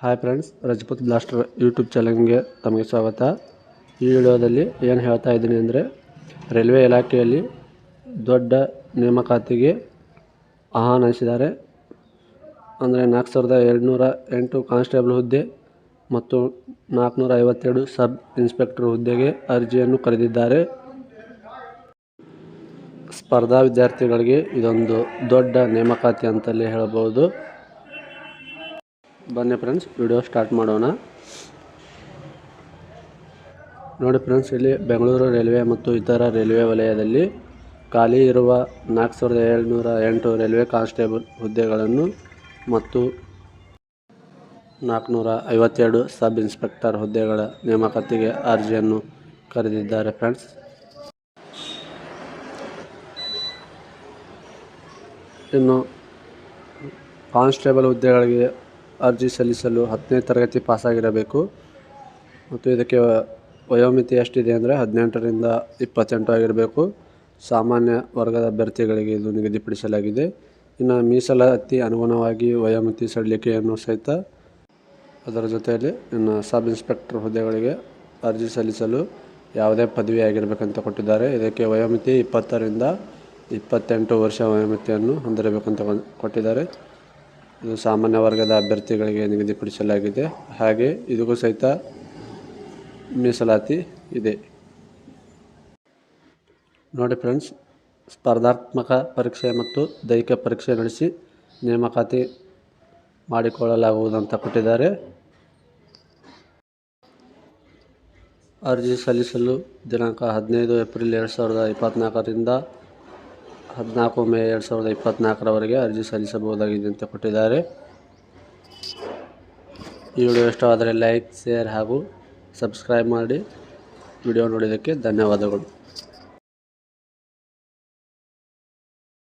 Hi friends Rajput blaster YouTube ಚಾನಲ್ಗೆ ತಮಗೆ ಸ್ವಾಗತ. ಈ ವಿಡಿಯೋದಲ್ಲಿ ಏನು ಹೇಳ್ತಾ ಇದ್ದೀನಿ ಅಂದರೆ, ರೈಲ್ವೆ ಇಲಾಖೆಯಲ್ಲಿ ದೊಡ್ಡ ನೇಮಕಾತಿಗೆ ಆಹ್ವಾನಿಸಿದ್ದಾರೆ ಅಂದರೆ ನಾಲ್ಕು ಸಾವಿರದ ಎರಡುನೂರ ಎಂಟು ಕಾನ್ಸ್ಟೇಬಲ್ ಹುದ್ದೆ ಮತ್ತು ನಾಲ್ಕುನೂರ ಐವತ್ತೆರಡು ಸಬ್ ಇನ್ಸ್ಪೆಕ್ಟರ್ ಹುದ್ದೆಗೆ ಅರ್ಜಿಯನ್ನು ಕರೆದಿದ್ದಾರೆ. ಸ್ಪರ್ಧಾ ವಿದ್ಯಾರ್ಥಿಗಳಿಗೆ ಇದೊಂದು ದೊಡ್ಡ ನೇಮಕಾತಿ ಅಂತಲೇ ಹೇಳಬಹುದು ಬನ್ನಿ ಫ್ರೆಂಡ್ಸ್ ವಿಡಿಯೋ ಸ್ಟಾರ್ಟ್ ಮಾಡೋಣ. ನೋಡಿ ಫ್ರೆಂಡ್ಸ್ ಇಲ್ಲಿ ಬೆಂಗಳೂರು ರೈಲ್ವೆ ಮತ್ತು ಇತರ ರೈಲ್ವೆ ವಲಯದಲ್ಲಿ ಖಾಲಿ ಇರುವ ನಾಲ್ಕು ಸಾವಿರದ ಏಳ್ನೂರ ಎಂಟು ರೈಲ್ವೆ ಕಾನ್ಸ್ಟೇಬಲ್ ಹುದ್ದೆಗಳನ್ನು ಮತ್ತು ನಾಲ್ಕುನೂರ ಐವತ್ತೆರಡು ಸಬ್ ಇನ್ಸ್ಪೆಕ್ಟರ್ ಹುದ್ದೆಗಳ ನೇಮಕಾತಿಗೆ ಅರ್ಜಿಯನ್ನು ಕರೆದಿದ್ದಾರೆ ಫ್ರೆಂಡ್ಸ್ ಇನ್ನು ಕಾನ್ಸ್ಟೇಬಲ್ ಹುದ್ದೆಗಳಿಗೆ ಅರ್ಜಿ ಸಲ್ಲಿಸಲು ಹತ್ತನೇ ತರಗತಿ ಪಾಸಾಗಿರಬೇಕು. ಮತ್ತು ಇದಕ್ಕೆ ವಯೋಮಿತಿ ಎಷ್ಟಿದೆ ಅಂದರೆ ಹದಿನೆಂಟರಿಂದ ಇಪ್ಪತ್ತೆಂಟು ಆಗಿರಬೇಕು. ಸಾಮಾನ್ಯ ವರ್ಗದ ಅಭ್ಯರ್ಥಿಗಳಿಗೆ ಇದು ನಿಗದಿಪಡಿಸಲಾಗಿದೆ. ಇನ್ನು ಮೀಸಲಾತಿ ಅನುಗುಣವಾಗಿ ವಯೋಮಿತಿ ಸಡಿಲಿಕೆಯನ್ನು ಸಹಿತ ಅದರ ಜೊತೆಯಲ್ಲಿ ಇನ್ನು ಸಬ್ ಇನ್ಸ್ಪೆಕ್ಟರ್ ಹುದ್ದೆಗಳಿಗೆ ಅರ್ಜಿ ಸಲ್ಲಿಸಲು ಯಾವುದೇ ಪದವಿ ಆಗಿರಬೇಕಂತ ಕೊಟ್ಟಿದ್ದಾರೆ. ಇದಕ್ಕೆ ವಯೋಮಿತಿ ಇಪ್ಪತ್ತರಿಂದ ಇಪ್ಪತ್ತೆಂಟು ವರ್ಷ ವಯೋಮಿತಿಯನ್ನು ಹೊಂದಿರಬೇಕಂತ ಕೊಟ್ಟಿದ್ದಾರೆ. ಇದು ಸಾಮಾನ್ಯ ವರ್ಗದ ಅಭ್ಯರ್ಥಿಗಳಿಗೆ ನಿಗದಿಪಡಿಸಲಾಗಿದೆ. ಹಾಗೆ ಇದಕ್ಕೂ ಸಹಿತ ಮೀಸಲಾತಿ ಇದೆ. ನೋಡಿ ಫ್ರೆಂಡ್ಸ್, ಸ್ಪರ್ಧಾತ್ಮಕ ಪರೀಕ್ಷೆ ಮತ್ತು ದೈಹಿಕ ಪರೀಕ್ಷೆ ನಡೆಸಿ ನೇಮಕಾತಿ ಮಾಡಿಕೊಳ್ಳಲಾಗುವುದಂತ ಕೊಟ್ಟಿದ್ದಾರೆ. ಅರ್ಜಿ ಸಲ್ಲಿಸಲು ದಿನಾಂಕ ಹದಿನೈದು ಏಪ್ರಿಲ್ ಎರಡು ಸಾವಿರದ ಇಪ್ಪತ್ತ್ನಾಲ್ಕರಿಂದ ಹದಿನಾಲ್ಕು ಮೇ ಎರಡು ಸಾವಿರದ ಇಪ್ಪತ್ತ್ನಾಲ್ಕರವರೆಗೆ ಅರ್ಜಿ ಸಲ್ಲಿಸಬಹುದಾಗಿದೆ ಅಂತ ಕೊಟ್ಟಿದ್ದಾರೆ. ಈ ವಿಡಿಯೋ ಇಷ್ಟವಾದರೆ ಲೈಕ್, ಶೇರ್ ಹಾಗೂ ಸಬ್ಸ್ಕ್ರೈಬ್ ಮಾಡಿ. ವಿಡಿಯೋ ನೋಡಿದ್ದಕ್ಕೆ ಧನ್ಯವಾದಗಳು.